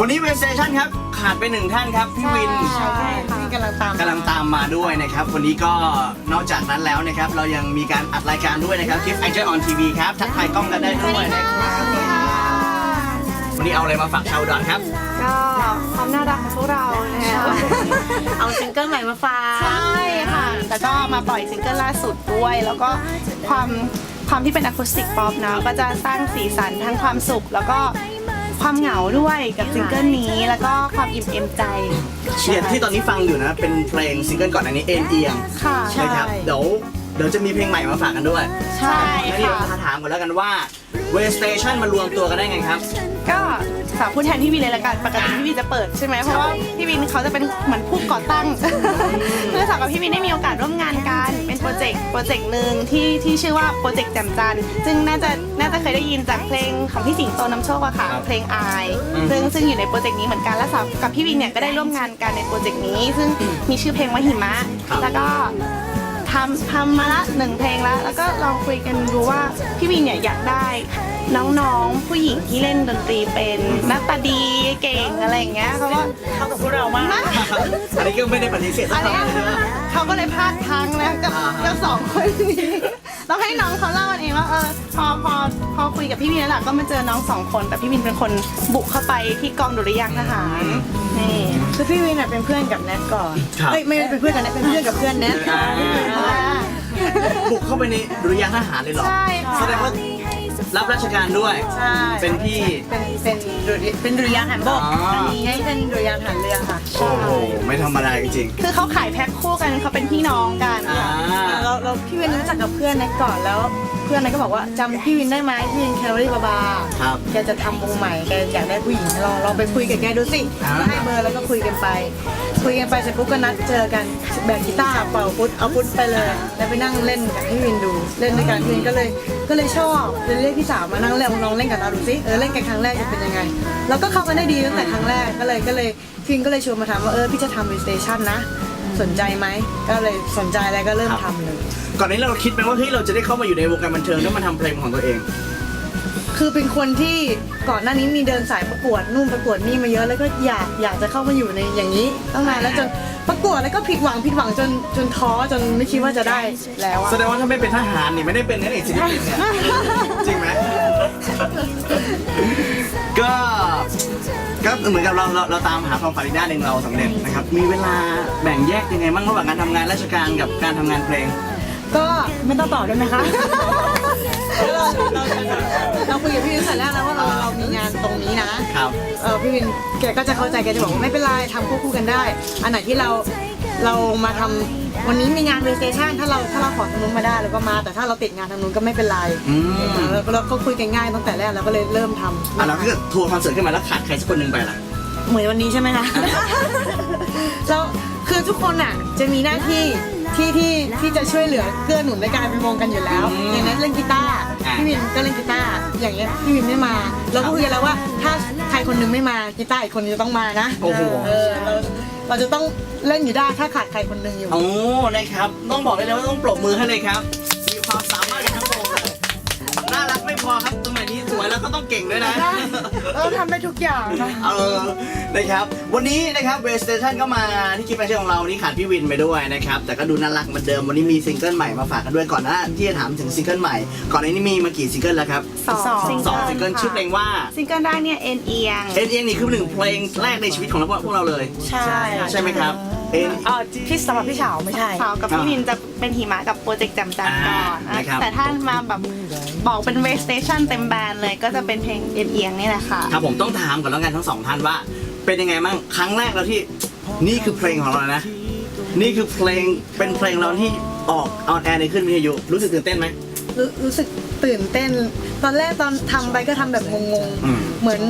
วันนี้เวสเ t ชันครับขาดไปหนึ่งท่านครับพี่วินใช่ค่ะกำลังตามกำลังตามมาด้วยนะครับ วันนี้ก็นอกจากนั้นแล้วนะครับ เรายังมีการอัดรายการด้วยนะครับคลิป Angel on TV ครับทักทายกล้องกันได้ด้วยนะครับวันนี้เอาอะไรมาฝากชาวอุดอนครับ ก็ความน่ารักของพวกเรานะคะเอาซิงเกิลใหม่มาฝากใช่ค่ะแต่ก็มาปล่อยซิงเกิลล่าสุดด้วย แล้วก็ความความที่เป็นอะคูสติกป๊อปเนาะก็จะสร้างสีสันทั้งความสุขแล้วก็ ความเหงาด้วยกับซิงเกิลนี้แล้วก็ความอิ่มเอมใจเชียร์ที่ตอนนี้ฟังอยู่นะ เป็นเพลงซิงเกิลก่อนอันนี้เอ็นเอียงค่ะ นะครับเดี๋ยว เดี๋ยวจะมีเพลงใหม่มาฝากกันด้วยใช่แล้วเดี๋ยวค่ะถามก่อนแล้วกันว่าเวสเ t ชันมารวมตัวกันได้ไงครับ ก็สาวพูดแทนพี่วินเลยละกันปกติพี่วินจะเปิดใช่ไหมเพราะว่าพี่วินเขาจะเป็นเหมือนผู้ก่อตั้งเมื่อสาวกับพี่วินได้มีโอกาสร่วมงานกันเป็นโปรเจกต์โปรเจกต์หนึ่งที่ที่ชื่อว่าโปรเจกต์แจ่มจันทร์ซึ่งน่าจะน่าจะเคยได้ยินจากเพลงของพี่สิงโตน้ำโชคอะค่ะครับเพลงอายอืม ซึ่งซึ่งอยู่ในโปรเจกต์นี้เหมือนกันและสาวกับพี่วินเนี่ยก็ได้ร่วมงานกันในโปรเจกต์นี้ ซึ่งมีชื่อเพลงว่าหิมะแล้วก็ ทำทำมาละหนึ่งเพลงแล้ว แล้วก็ลองคุยกันดูว่าพี่วินเนี่ยอยากได้น้องๆ ผู้หญิงที่เล่นดนตรีเป็นหน้าตาดีเก่งอะไรอย่างเงี้ยเขาก็เข้ากับพวกเรามากมาก อันนี้ก็ไม่ได้ปฏิเสธสัอักนคำเนี้ยเลยนะเขาก็เลยพลาดพลังนะกับอ่าฮะกับสองคนนี้ต้องให้น้องเขาเล่ากันเองว่าเออพอพอพอคุยกับพี่วินแล้วล่ะก็มาเจอน้องสองคนแต่พี่วินเป็นคนบุกเข้าไปที่กองดุริยางค์ทหารนี่คือพี่วินอะเป็นเพื่อนกับแนทก่อนครับเฮ้ยไม่ได้เป็นเพื่อนกับแนทเป็นเพื่อนกับเพื่อนแนทอ่าอ่า บุกเข้าไปในดุริยางค์ทหารเลยเหรอ ใช่ค่ะ แสดงว่า รับราชการด้วย ใช่เป็นพี่ เป็นเป็นดุริเป็นดุริยางค์หันบกอ๋ออัอันนี้ให้เป็นดุริยางค์หันเรือค่ะ โอ้โห ไม่ธรรมดาจริง คือเขาขายแพ็คคู่กันเขาเป็นพี่น้องกันๆอ่าเราเราพี่วินรู้จักกับเพื่อนแนทก่อนแล้วเพื่อนแนทก็บอกว่าจำพี่วินได้ไหมพี่วินแคลอรี่บาบาครับ แกจะทำวงใหม่แกอยากได้ผู้หญิงลองลองไปคุยกับแกดูสิอ่าก็ให้เบอร์แล้วก็คุยกันไป คุยกันไปเสร็จปุ๊บก็นัดเจอกันแบกกีตาร์เป่าฟุตเอาฟุตไปเลย แล้วไปนั่งเล่นกับพี่วินดูเล่นด้วยกันพี่วินก็เลยก็เลยชอบเลยเรียกพี่สาวมานั่งเล่นลองเล่นกับเราดูสิเออเล่นกันครั้งแรกจะเป็นยังไง แล้วก็เข้ากันได้ดีตั้งแต่ครั้งแรกก็เลยก็เลยพี่วินก็เลยชวนมาทำว่าเออพี่จะทำรีสเตชันนะ สนใจไหมก็เลยสนใจแล้วก็เริ่มทำเลย ก่อนนี้เราคิดไหมว่าเฮ้ยเราจะได้เข้ามาอยู่ในวงการบันเทิงแล้วมาทำเพลงของตัวเอง คือเป็นคนที่ก่อนหน้านี้มีเดินสายประกวดนู่นประกวดนี่มาเยอะแล้วก็อยากอยากจะเข้ามาอยู่ในอย่างนี้ตั้งนานแล้วจนประกวดแล้วก็ผิดหวังผิดหวังจนจนท้อจนไม่คิดว่าจะได้แล้วอะแสดงว่าถ้าไม่เป็นทหารนี่ไม่ได้เป็นนักเอกศิลปินเนี่ยจริงไหมก็ก็เหมือนกับเราเราเราตามหาความฝันอีกด้านหนึ่งเราสำเร็จนะครับมีเวลาแบ่งแยกยังไงบ้างระหว่างการทำงานราชการกับการทำงานเพลง ก็ไม่ต้องตอบได้ไหมคะ เราเราเราคุยกับพี่วินแต่แรกแล้วว่าเราเรามีงานตรงนี้นะ ครับ เออพี่วินแกก็จะเข้าใจแกจะบอกว่าไม่เป็นไรทำควบคู่กันได้ อันไหนที่เราเรามาทำวันนี้มีงานเวสเตชันถ้าเราถ้าเราขอทางนู้นมาได้เราก็มา แต่ถ้าเราติดงานทางนู้นก็ไม่เป็นไรอืม แล้วเราก็คุยกันง่ายตั้งแต่แรกเราก็เลยเริ่มทำอะแล้วถ้าเกิดทัวร์คอนเสิร์ตขึ้นมาแล้วขาดใครสักคนหนึ่งไปล่ะ เหมือนวันนี้ใช่ไหมคะ แล้วคือทุกคนอะจะมีหน้าที่ ที่ที่ที่จะช่วยเหลือเกื้อหนุนในการเป็นวงกันอยู่แล้ว อืมอย่างนั้นเล่นกีตาร์อะ พี่วินก็เล่นกีตาร์อย่างเงี้ยพี่วินไม่มา เราก็คุยกันแล้วว่า ถ้าใครคนหนึงไม่มากีตาร์อีกคนนึงจะต้องมานะโอ้โห เออเราเราจะต้องเล่นอยู่ได้ถ้าขาดใครคนหนึงอยู่ โอ้ นะครับ ต้องบอกเลยนะว่าต้องปรบมือให้เลยครับ มีความสามารถกันทั้งวงเลยน่ารักไม่พอครับสมัยนี้สวยแล้วก็ ต้องเก่งด้วยนะ เออทำได้ทุกอย่างนะ เออ นะครับ วันนี้นะครับเวสเ t ชันก็มาที่คลิปแฟชั่นของเราวันนี้ขาดพี่วินไปด้วยนะครับ แต่ก็ดูน่ารักเหมือนเดิม วันนี้มีซิงเกิลใหม่มาฝากกันด้วยก่อนหนะที่จะถามถึงซิงเกิลใหม่ ก่อนหน้านี้มีมากี่ซิงเกิลแล้วครับสองสองซิงเกิลชื่อเพลงว่า ซิงเกิลได้เนี่ยเอ็นเอียง เอ็นเอียงนี่คือหนึ่งเพลงแรกในชีวิตของเราพวกเราเลย ใช่ ใช่ไหมครับ เอ็นเออพี่สำหรับพี่สาวไม่ใช่ สาวกับพี่วินจะเป็นหิมะกับโปรเจกต์จำจันทร์ก่อนอ่านะครับ แต่ถ้ามาแบบบอกเป็นเวสเตชันเต็มแบนเลยก็จะเป็นเพลงเอ็นเอียงนี่แหละค่ะ ครับผมต้องถามก่อนแล้วกันทั้งสองท่านว่า เป็นยังไงบ้างครั้งแรกเราที่นี่คือเพลงของเรานะ นี่คือเพลงเป็นเพลงเราที่ออกออนแอร์ในขึ้นวิทยุรู้สึกตื่นเต้นไหม รู้รู้สึกตื่นเต้น ตอนแรกตอนทำไปก็ทำแบบงงอืม ๆ เหมือน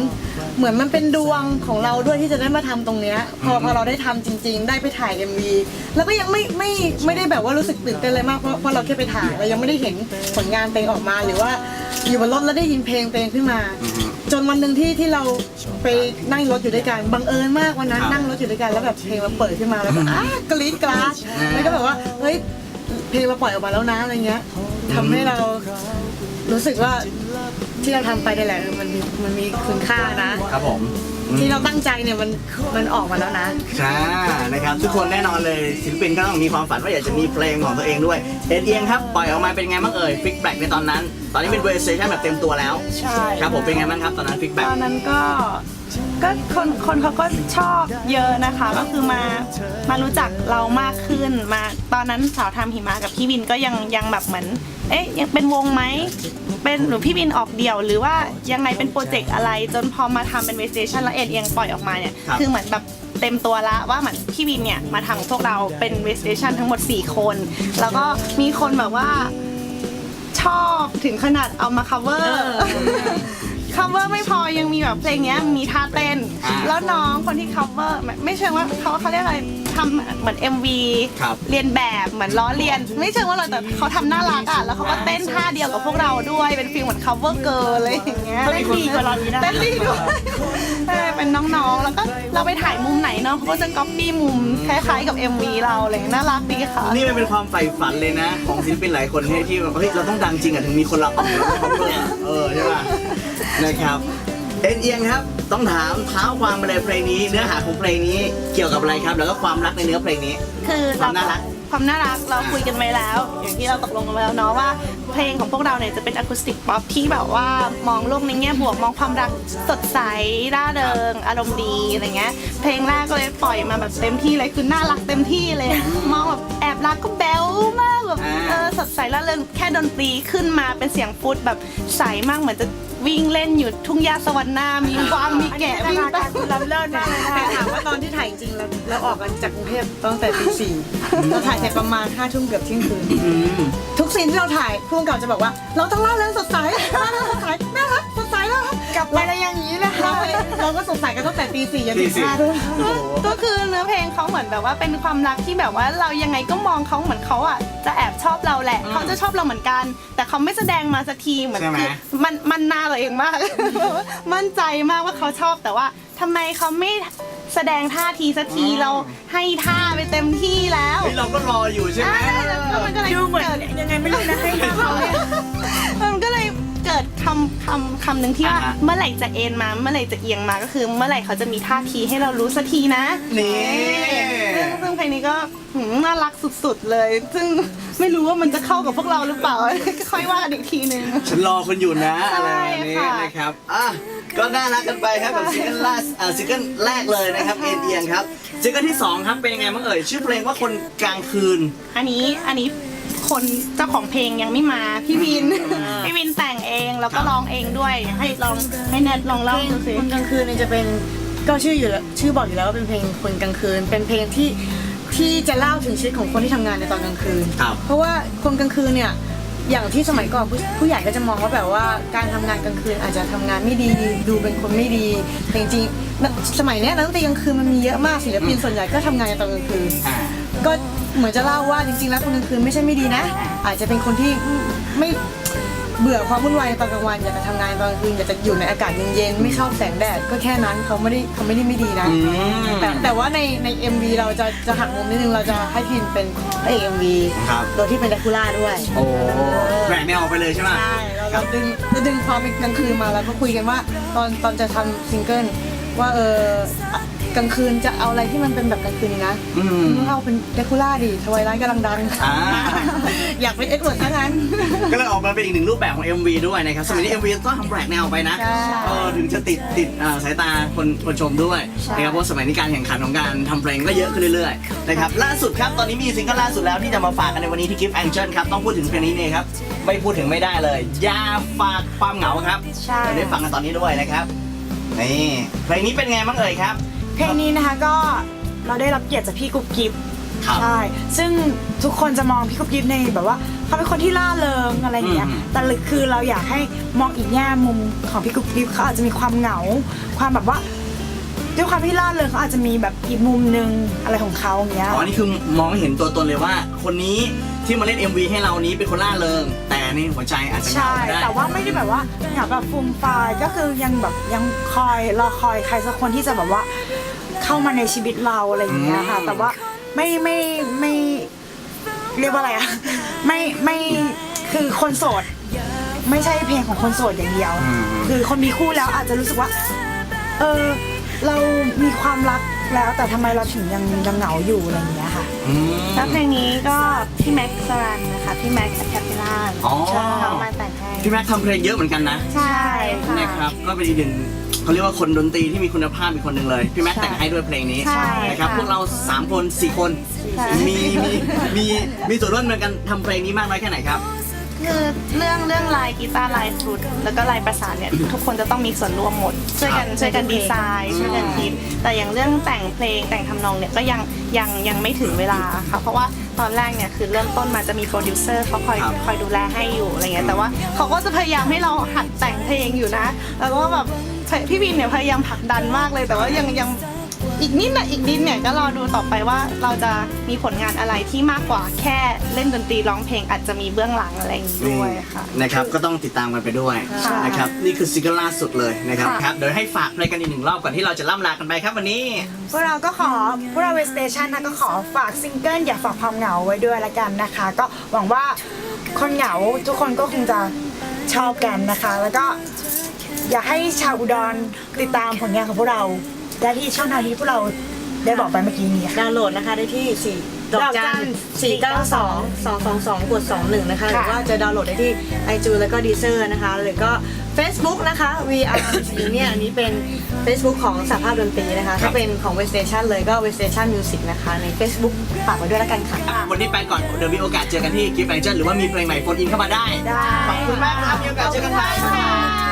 เหมือนมันเป็นดวงของเราด้วยที่จะได้มาทำตรงเนี้ยพออืมพอเราได้ทำจริง ๆ ได้ไปถ่าย MV แล้วก็ยังไม่ไม่ไม่ได้แบบว่ารู้สึกตื่นเต้นเลยมากเพราะเพราะเราแค่ไปถ่ายเรายังไม่ได้เห็นผลงานเพลงออกมาหรือว่าอยู่บนรถแล้วได้ยินเพลงเพลงขึ้นมาอือฮึจนวันหนึ่งที่ที่เราไปนั่งรถอยู่ด้วยกันบังเอิญมากวันนั้นครับนั่งรถอยู่ด้วยกันแล้วแบบเพลงมันเปิดขึ้นมาแล้วก็อืมอ้ากรี๊ดกราดอ่าแล้วก็แบบว่าเฮ้ยเพลงเราปล่อยออกมาแล้วนะอะไรเงี้ยทำให้เรารู้สึกว่า ที่เราทำไปนี่แหละเออมันมีมันมีคุณค่านะ ครับผมอืมที่เราตั้งใจเนี่ยมันมันออกมาแล้วนะ ใช่นะครับ ทุกคนแน่นอนเลยศิลปินก็ต้องมีความฝันว่าอยากจะมีเพลงของตัวเองด้วยเอ็นเอียงครับ ปล่อยออกมาเป็นไงบ้างเอ่ยฟิกแบกในตอนนั้น ตอนนี้เป็นเวอร์ชันแบบเต็มตัวแล้ว ใช่ครับผมเป็นไงบ้างครับตอนนั้นฟิกแบตกอนนั้นก็ก็คนคนเขาก็ชอบเยอะนะคะ ก็คือมามารู้จักเรามากขึ้นมาตอนนั้นสาวทำหิมะกับพี่วินก็ยังยังแบบเหมือน เอ๊ะยังเป็นวงไหมเป็นหรือพี่วินออกเดี่ยว หรือว่ายังไงเป็นโปรเจกต์อะไร จนพอมาทำเป็นเวสเ a ชันแล้วเอ็นเอียงปล่อยออกมาเนี่ยคือเหมือนแบบเต็มตัวละว่าเหมือนพี่วินเนี่ยมาทำกับพวกเราเป็นเวสเ a ชันทั้งหมด 4 คน แล้วก็มีคนแบบว่า ชอบถึงขนาดเอามา cover cover ไม่พอยังมีแบบเพลงเนี้ยมีท่าเต้น อ่าแล้วน้องคนที่ cover ไม่ไม่เชิงว่าเขาเขาเรียกอะไรทำเหมือน MV ครับ เรียนแบบเหมือนล้อเลียน ไม่เชิงว่าเราแต่เขาทำน่ารักอะแล้วเขาก็เต้นท่าเดียวกับพวกเราด้วยเป็นฟีลเหมือน cover girl อะไรอย่างเงี้ยเต้นดีกว่าเราอีกนะ เต้นดีด้วยเออเป็นน้องๆแล้วก็เราไปถ่ายมุมไหนเนาะเขาก็จะ copy มุมคล้ายๆกับ MV เราอะไรอย่างเลยน่ารักดีค่ะ นี่มันเป็นความใฝ่ฝันเลยนะ ของศิลปินหลายคนที่ที่แบบเฮ้ยเราต้องดังจริงอะถึงมีคนรับเราเราต้อง cover อะเออใช่ป่ะ นะครับเอ็นเอียงครับ ต้องถามเท้าความมาเลยเพลงนี้ เนื้อหาของเพลงนี้เกี่ยวกับอะไรครับ แล้วก็ความรักในเนื้อเพลงนี้ คือความน่ารัก ความน่ารักเราคุยกันไว้แล้ว อย่างที่เราตกลงกันไว้แล้วเนาะว่า เพลงของพวกเราเนี่ยจะเป็นอะคูสติกป๊อปที่แบบว่ามองโลกในแง่บวกมองความรักสดใสร่าเริง อารมณ์ดีอะไรเงี้ยเพลงแรกก็เลยปล่อยมาแบบเต็มที่เลยคือน่ารักเต็มที่เลย มองแบบแอบรักก็แบ๊วมากแบบอ่า เออสดใสร่าเริงแค่ดนตรีขึ้นมาเป็นเสียงฟุตแบบใสมากเหมือนจะ วิ่งเล่นอยู่ทุ่งหญ้าสวรรค์นามีกวางมีแกะวิ่งไปเราเลิศมากเลยแต่ถามว่าตอนที่ถ่ายจริงๆเราเราออกกันจากกรุงเทพตั้งแต่ตีสี่เราถ่ายเสร็จประมาณห้าทุ่มเกือบเที่ยงคืนอืมทุกซีนที่เราถ่ายผู้กำกับจะบอกว่า เราต้องล่าเริงสดใสล่าเริงสดใสน่ารั กสดใสน่ารักกลับมาได้อย่างนี้นะคะเราเราก็สดใสกันตั้งแต่ตีสี่ยันตีตีสี่ห้าทุ่มโอ้โหก็คือเนื้อเพลงเขาเหมือนแบบว่าเป็นความรักที่แบบว่าเรายังไงก็มองเขาเหมือนเขาอะจะแอบชอบเราแหละอืมเขาจะชอบเราเหมือนกัน แต่เขาไม่แสดงมาสักทีเหมือนใช่ไหมคือมันมันหน้าตัวเองมาก มั่นใจมากว่าเขาชอบแต่ว่าทำไมเขาไม่แสดงท่าทีสักทีเราให้ท่าไปเต็มที่แล้วเฮ้ยเราก็รออยู่ใช่ไหมอ่าแล้วก็มันก็เลยดูเหมือนเกิดยังไงไม่รู้นะให้ทำเขาเนี่ยมันก็เลยเกิด คำคำคำหนึ่งที่ว่าอ่าฮะเมื่อไหร่จะเอ็นมา เมื่อไหร่จะเอียงมาก็คือ เมื่อไหร่เขาจะมีท่าทีให้เรารู้สักทีนะนี่ซึ่งซึ่งเพลงนี้ก็หืมน่ารักสุดๆเลย ซึ่งไม่รู้ว่ามันจะเข้ากับพวกเราหรือเปล่า ค่อยว่ากันอีกทีนึง ฉันรอคุณอยู่นะใช่อะไรแบบนี้ค่ะ นะครับอะก็น่ารักกันไปครับกับซิงเกิลล่าสอ่าซิงเกิลแรกเลยนะครับเอ็นเอียงครับซิงเกิลที่สองครับเป็นยังไงบ้างเอ่ยชื่อเพลงว่าคนกลางคืน อันนี้อันนี้ คนเจ้าของเพลงยังไม่มาพี่วิน พี่วินแต่งเองแล้วก็ร้องเองด้วย ให้ลองให้แนทลองเล่าดูสิคนกลางคืนเนี่ยจะเป็นก็ชื่ออยู่แล้วชื่อบอกอยู่แล้วว่าเป็นเพลงคนกลางคืน เป็นเพลงที่ที่จะเล่าถึงชีวิตของคนที่ทำงานในตอนกลางคืน ครับ เพราะว่าคนกลางคืนเนี่ยอย่างที่สมัยก่อนผู้ผู้ใหญ่ก็จะมองว่าแบบว่าการทำงานกลางคืนอาจจะทำงานไม่ดีดูเป็นคนไม่ดีแต่จริงๆสมัยเนี้ยนักดนตรีกลางคืนมันมีเยอะมากศิลปินส่วนใหญ่ก็ทำงานในตอนกลางคืน อ่า ก็เหมือนจะเล่าว่าจริงๆแล้วคนกลางคืนไม่ใช่ไม่ดีนะ อาจจะเป็นคนที่ไม่เบื่อความวุ่นวายในตอนกลางวันอยากจะทำงานตอนกลางคืนอยากจะอยู่ในอากาศเย็นๆไม่ชอบแสงแดดก็แค่นั้นเขาไม่ได้เขาไม่ได้ไม่ดีนะ อืม แต่แต่ว่าในใน MV เราจะจะหักมุมนิดนึงเราจะให้พินเป็นพระเอก MV ครับ โดยที่เป็นแดคูล่าด้วย โอ้แหวกแนวออกไปเลยใช่ไหม ใช่ เราเราดึงเราดึงความเป็นกลางคืนมาแล้วก็คุยกันว่า ตอนตอนจะทำซิงเกิลว่าเออ กลางคืนจะเอาอะไรที่มันเป็นแบบกลางคืนดีนะอืม ต้องเอาเป็นเดคูล่าดิทวายไลท์กำลังดัง อ่า อยากเป็นเอ็ดเวิร์ดซะงั้น ก็เลยออกมาเป็นอีกหนึ่งรูปแบบของ MV ด้วยนะครับ สมัยนี้ MV ต้องทำแปลกแนวไปนะใช่ เออถึงจะติดติดอ่าสายตาคนคนชมด้วยใช่ นะครับเพราะสมัยนี้การแข่งขันของการทำเพลงก็เยอะขึ้นเรื่อยๆนะครับล่าสุดครับ ตอนนี้มีซิงเกิลล่าสุดแล้วที่จะมาฝากกันในวันนี้ที่ Gift Angel ครับ ต้องพูดถึงเพลงนี้เนี่ยครับ ไม่พูดถึงไม่ได้เลย อย่าฝากความเหงาครับใช่ เดี๋ยวได้ฟังกันตอนนี้ด้วยนะครับนี่เพลงนี้เป็นไงบ้างเอ่ยครับ เพลงนี้นะคะก็เราได้รับเกียรติจากพี่กุ๊บกิ๊บครับ ใช่ ซึ่งทุกคนจะมองพี่กุ๊บกิ๊บในแบบว่าเขาเป็นคนที่ล่าเริงอะไรอย่างเงี้ย อืม แต่ลึกคือเราอยากให้มองอีกแง่มุมของพี่กุ๊บกิ๊บเขาอาจจะมีความเหงา ความแบบว่าด้วยความที่ล่าเริงเขาอาจจะมีแบบอีกมุมหนึงอะไรของเขาอย่างเงี้ย อ๋อนี่คือมองเห็นตัวตนเลยว่า คนนี้ที่มาเล่น MV ให้เรานี้เป็นคนล่าเริง แต่ในหัวใจอาจจะเหงาใช่ ก็ได้ แต่ว่าไม่ได้แบบว่าเหงาแบบฟูมฟายก็คือยังแบบยังคอยรอคอยใครสักคนที่จะแบบว่า เข้ามาในชีวิตเราอะไรอย่างเงี้ยค่ะอืมแต่ว่าไม่ไม่ไม่เรียกว่าอะไรอะไม่ไม่คือคนโสด ไม่ใช่เพลงของคนโสดอย่างเดียวอืมคือคนมีคู่แล้วอาจจะรู้สึกว่า เออเรามีความรักแล้วแต่ทำไมเราถึงยังยังเหงาอยู่อะไรอย่างเงี้ยค่ะ อืม แล้วเพลงนี้ก็พี่แม็กซ์สรันนะคะ พี่แม็กซ์แคปปิลานอ๋อ เขามาแต่งให้ พี่แม็กซ์ทำเพลงเยอะเหมือนกันนะใช่ค่ะ นะครับก็เป็นอีกหนึ่งเขาเรียกว่าคนดนตรีที่มีคุณภาพอีกคนหนึ่งเลย พี่แม็กซ์แต่งให้ด้วยเพลงนี้ใช่นะครับค่ะพวกเรา 3 คน 4 คน ใช่ มีมีมีมีส่วนร่วมในการทำเพลงนี้มากน้อยแค่ไหนครับ คือเรื่องเรื่องลายกีตาร์ลายฟลุตแล้วก็ลายประสานเนี่ยทุกคนจะต้องมีส่วนร่วมหมด ช่วยกันช่วยกันดีไซน์ช่วยกันคิดแต่อย่างเรื่องแต่งเพลงแต่งทำนองเนี่ยก็ยังยังยังไม่ถึงเวลาค่ะเพราะว่าตอนแรกเนี่ยคือเริ่มต้นมาจะมีโปรดิวเซอร์เขาคอยครับ คอยดูแลให้อยู่อะไรเงี้ยแต่ว่าเขาก็จะพยายามให้เราหัดแต่งเพลงอยู่นะแล้วก็แบบพี่วินเนี่ยพยายามผลักดันมากเลยแต่ว่ายังยัง อีกนิดนะอีกนิดเนี่ยก็รอดูต่อไปว่าเราจะมีผลงานอะไรที่มากกว่าแค่เล่นดนตรีร้องเพลงอาจจะมีเบื้องหลังอะไรอย่างนี้ด้วยค่ะ นะครับก็ต้องติดตามกันไปด้วยค่ะนะครับนี่คือซิงเกิลล่าสุดเลยนะครับค่ะ ครับเดี๋ยวให้ฝากเพลงกันอีกหนึ่งรอบก่อนที่เราจะล่ำลากันไปครับวันนี้ พวกเราก็ขอพวกเราเวสเตชันนะก็ขอฝากซิงเกิลอย่าฝากความเหงาไว้ด้วยละกันนะคะ ก็หวังว่าคนเหงาทุกคนก็คงจะชอบกันนะคะ แล้วก็อยากให้ชาวอุดรติดตามผลงานของพวกเรา ได้ที่ช่องทางที่พวกเราได้บอกไปเมื่อกี้นี้ค่ะ ดาวน์โหลดนะคะได้ที่ 4 ดอกจัน492 222กด21 นะคะ หรือว่าจะดาวน์โหลดได้ที่ iTunes แล้วก็ Deezer นะคะ หรือก็ Facebook นะคะ VR Union อันนี้เป็น Facebook ของสหภาพดนตรีนะคะ ถ้าเป็นของ West Station เลยก็ West Station Music นะคะ ใน Facebook ฝากไว้ด้วยแล้วกันค่ะ อะวันนี้ไปก่อนเดี๋ยวมีโอกาสเจอกันที่กิฟต์แองเจิลหรือว่ามีเพลงใหม่โฟนอินเข้ามาได้ ได้ ขอบคุณมากครับมีโอกาสเจอกันใหม่